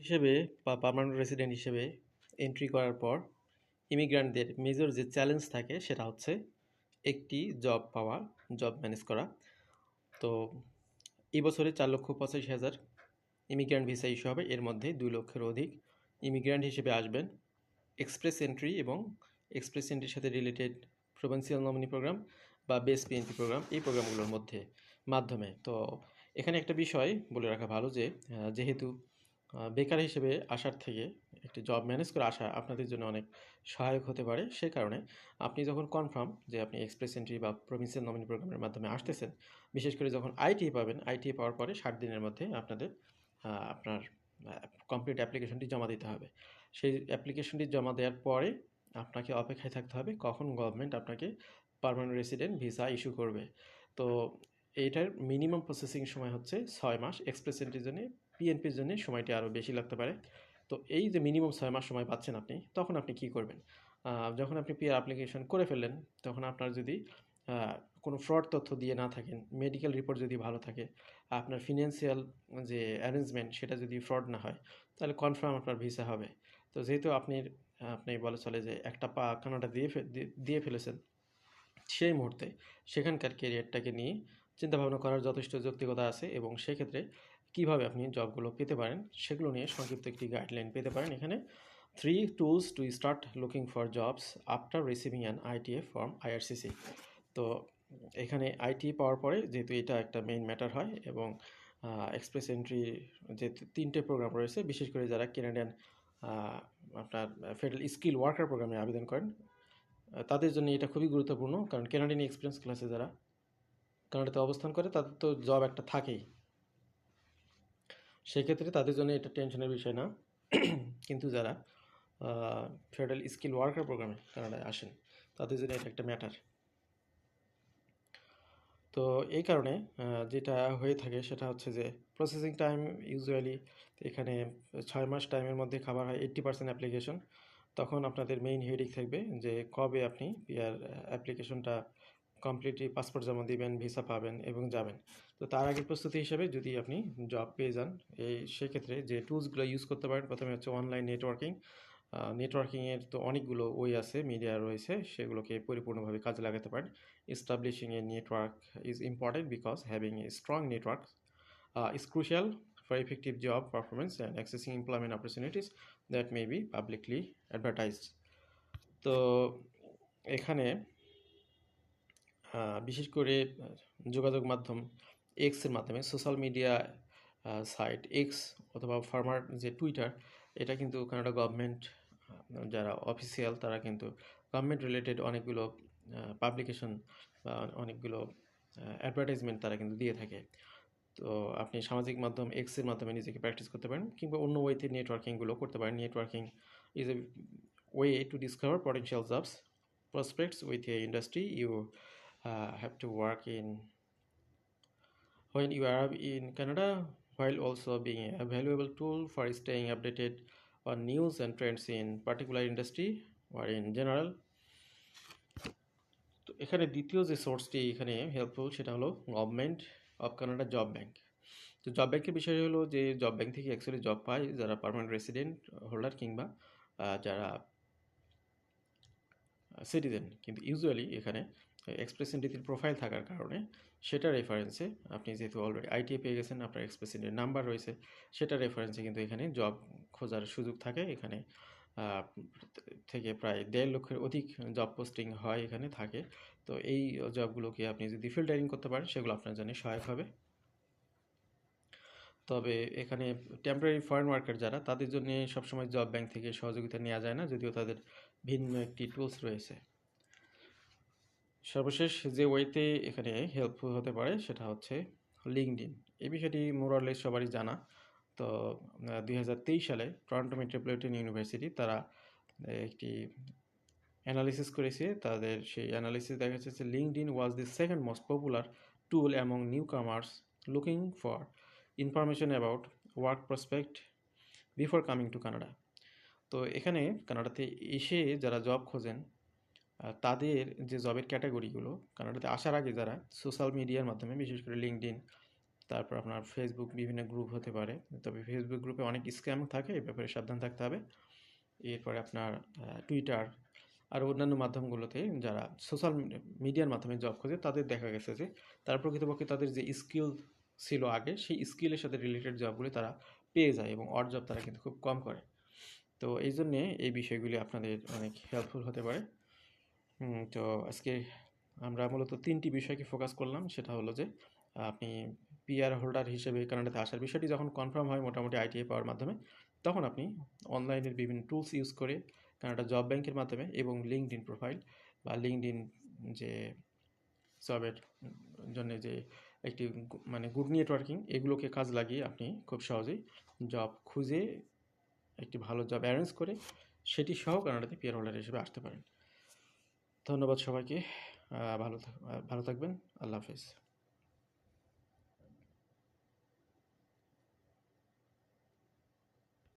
হিসেবে বা permanent resident হিসেবে এন্ট্রি করার পর ইমিগ্রান্টদের মেজর যে চ্যালেঞ্জ থাকে সেটা হচ্ছে একটি জব পাওয়া জব ম্যানেজ করা। তো এই বছরে চার লক্ষ পঁচাশি হাজার ইমিগ্রান্ট ভিসা ইস্যু হবে। এর মধ্যে দুই লক্ষের অধিক ইমিগ্রান্ট হিসেবে আসবেন। এক্সপ্রেস এন্ট্রি এবং এক্সপ্রেস এন্ট্রির সাথে রিলেটেড প্রভিন্সিয়াল নমিনি প্রোগ্রাম বা বেস পিএনপি প্রোগ্রাম এই প্রোগ্রামগুলোর মধ্যে মাধ্যমে। তো এখানে একটা বিষয় বলে রাখা ভালো যে যেহেতু বেকার হিসেবে আসার থেকে একটি জব ম্যানেজ করে আসা আপনাদের জন্য অনেক সহায়ক হতে পারে। সে কারণে আপনি যখন কনফার্ম যে আপনি এক্সপ্রেস এন্ট্রি বা প্রভিন্সিয়াল নমিনি প্রোগ্রামের মাধ্যমে আসতেছেন, বিশেষ করে যখন আইটি পাবেন আইটি পাওয়ার পরে ষাট দিনের মধ্যে আপনাদের আপনার কমপ্লিট অ্যাপ্লিকেশনটি জমা দিতে হবে। সেই অ্যাপ্লিকেশনটি জমা দেওয়ার পরে আপনাকে অপেক্ষায় থাকতে হবে কখন গভর্নমেন্ট আপনাকে পার্মানেন্ট রেসিডেন্ট ভিসা ইস্যু করবে। তো এইটার মিনিমাম প্রসেসিং সময় হচ্ছে ছয় মাস। এক্সপ্রেস এন্ট্রির জন্য পিএনপির জন্য সময়টি আরও বেশি লাগতে পারে। তো এই যে মিনিমাম ছয় মাস সময় পাচ্ছেন আপনি, তখন আপনি কি করবেন? যখন আপনি পিআর অ্যাপ্লিকেশন করে ফেললেন, তখন আপনার যদি কোনো ফ্রড তথ্য দিয়ে না থাকেন মেডিকেল রিপোর্ট যদি ভালো থাকে, আপনার ফিনান্সিয়াল যে অ্যারেঞ্জমেন্ট সেটা যদি ফ্রড না হয়, তাহলে কনফার্ম আপনার ভিসা হবে। তো যেহেতু আপনি আপনি বলে চলে যে একটা পা কানাডা দিয়ে দিয়ে ফেলেছেন, সেই মুহূর্তে সেখানকার কেরিয়ারটাকে নিয়ে চিন্তাভাবনা করার যথেষ্ট যৌক্তিকতা আছে এবং সেক্ষেত্রে কীভাবে আপনি জবগুলো পেতে পারেন, সেগুলো নিয়ে সংক্ষিপ্ত একটি গাইডলাইন পেতে পারেন। এখানে three tools to start looking for jobs after receiving an ITA form IRCC তো এখানে আইটি পাওয়ার পরে যেহেতু এটা একটা মেইন ম্যাটার হয় এবং এক্সপ্রেস এন্ট্রি যে তিনটে প্রোগ্রাম রয়েছে, বিশেষ করে যারা কেনাডিয়ান আপনার ফেডারেল স্কিল ওয়ার্কার প্রোগ্রামে আবেদন করেন, তাদের জন্য এটা খুবই গুরুত্বপূর্ণ। কারণ কেনাডিয়ান এক্সপিরিয়েন্স ক্লাসে যারা কানাডাতে অবস্থান করে, তাদের তো জব একটা থাকেই। সেক্ষেত্রে তাদের জন্য এটা টেনশনের বিষয় না। কিন্তু যারা ফেডারেল স্কিল ওয়ার্কার প্রোগ্রামে কানাডায় আসেন, তাদের জন্য এটা একটা ম্যাটার তো এই কারণে যেটা হয়ে থাকে সেটা হচ্ছে যে প্রসেসিং টাইম ইউজুয়ালি এখানে ছয় মাস টাইমের মধ্যে খাবার হয় এইট্টি পার্সেন্ট অ্যাপ্লিকেশন তখন আপনাদের মেইন হেডিক থাকবে যে, কবে আপনি পিআর অ্যাপ্লিকেশনটা কমপ্লিটলি পাসপোর্ট জমা দিবেন ভিসা পাবেন এবং যাবেন। তো তার আগে প্রস্তুতি হিসাবে যদি আপনি জব পেয়ে যান, এই সেক্ষেত্রে যে টুলসগুলো ইউজ করতে পারেন, প্রথমে হচ্ছে অনলাইন নেটওয়ার্কিং নেটওয়ার্কিংয়ের তো অনেকগুলো ওই আছে মিডিয়া রয়েছে, সেগুলোকে পরিপূর্ণভাবে কাজে লাগাতে পারেন। Establishing a network is important because having a strong network is crucial for effective job performance and accessing employment opportunities that may be publicly advertised তো এখানে বিশেষ করে যোগাযোগ মাধ্যম এক্সের মাধ্যমে সোশ্যাল মিডিয়া সাইট এক্স অথবা ফার্মার যে টুইটার এটা কিন্তু কানাডা গভর্নমেন্ট যারা অফিসিয়াল তারা কিন্তু গভর্নমেন্ট রিলেটেড অনেকগুলো পাবলিকেশন বা অনেকগুলো অ্যাডভার্টাইজমেন্ট তারা কিন্তু দিয়ে থাকে। তো আপনি সামাজিক মাধ্যম এক্সের মাধ্যমে নিজেকে প্র্যাকটিস করতে পারেন কিংবা অন্য ওয়েতে নেটওয়ার্কিংগুলো করতে পারেন। Networking is a way to discover potential jobs prospects with a industry you uh, have to work in when you are in Canada while also being a valuable tool for staying updated on news and trends in particular industry or in general তো এখানে দ্বিতীয় যে সোর্সটি এখানে helpful সেটা হলো government of Canada job bank তো job ব্যাংকের বিষয় হলো যে জব ব্যাংক থেকে অ্যাকচুয়ালি জব পায় যারা পার্মানেন্ট রেসিডেন্ট হোল্ডার কিংবা যারা সিটিজেন কিন্তু ইউজুয়ালি এখানে এক্সপ্রেস এন্ট্রির প্রোফাইল থাকার কারণে সেটা রেফারেন্সে আপনি যেহেতু অলরেডি আইটিএ পেয়ে গেছেন, আপনার এক্সপ্রেস এন্ট্রির নাম্বার রয়েছে, সেটা রেফারেন্সে কিন্তু এখানে জব খোঁজার সুযোগ থাকে। এখানে থেকে প্রায় দেড় লক্ষের অধিক জব পোস্টিং হয় এখানে থাকে। তো এই জবগুলোকে আপনি যদি ফিল্টারিং করতে পারেন, সেগুলো আপনার জন্য সহায়ক হবে। তবে এখানে টেম্পোরারি ফরেন ওয়ার্কার যারা, তাদের জন্য সবসময় জব ব্যাংক থেকে সহযোগিতা নেওয়া যায় না, যদিও তাদের ভিন্ন একটি টুলস রয়েছে। সর্বশেষ যে ওয়েতে এখানে হেল্পফুল হতে পারে সেটা হচ্ছে লিঙ্কডিন এই বিষয়টি মোরালেস সবারই জানা। তো দুই হাজার তেইশ সালে টরন্টো মেট্রোপলিটন ইউনিভার্সিটি তারা একটি অ্যানালিসিস করেছে। তাদের সেই অ্যানালিসিস দেখা যাচ্ছে LinkedIn was the second most popular tool among newcomers looking for information about work prospect before coming to Canada তো, এখানে কানাডাতে এসে যারা জব খোঁজেন তাদের যে জবের ক্যাটাগরিগুলো, কানাডাতে আসার আগে যারা সোশ্যাল মিডিয়ার মাধ্যমে, বিশেষ করে লিঙ্কডিন তারপর আপনার ফেসবুক বিভিন্ন গ্রুপ হতে পারে, তবে ফেসবুক গ্রুপে অনেক স্ক্যাম থাকে, এ ব্যাপারে সাবধান থাকতে হবে। এরপরে আপনার টুইটার আর অন্যান্য মাধ্যমগুলোতে যারা সোশ্যাল মিডিয়ার মাধ্যমে জব খোঁজে, তাদের দেখা গেছে যে তারা প্রকৃতপক্ষে তাদের যে স্কিল ছিল আগে, সেই স্কিলের সাথে রিলেটেড জবগুলি তারা পেয়ে যায় এবং অড জব তারা কিন্তু খুব কম করে। তো এই জন্যে এই বিষয়গুলি আপনাদের অনেক হেল্পফুল হতে পারে। তো আজকে আমরা মূলত তিনটি বিষয়কে ফোকাস করলাম। সেটা হলো যে, আপনি পিআর হোল্ডার হিসেবে কানাডাতে আসার বিষয়টি যখন কনফার্ম হয় মোটামুটি আইটিআই পাওয়ার মাধ্যমে, তখন আপনি অনলাইনের বিভিন্ন টুলস ইউজ করে কানাডা জব ব্যাংকের মাধ্যমে এবং লিঙ্কড ইন প্রোফাইল বা লিঙ্কড ইন যে জবের জন্য যে একটি মানে গুড নেটওয়ার্কিং এগুলোকে কাজ লাগিয়ে আপনি খুব সহজেই জব খুঁজে একটি ভালো জব অ্যারেঞ্জ করে সেটি সহ কানাডাতে পিআর হোল্ডার হিসেবে আসতে পারেন। ধন্যবাদ সবাইকে। ভালো ভালো থাকবেন। আল্লাহ হাফেজ।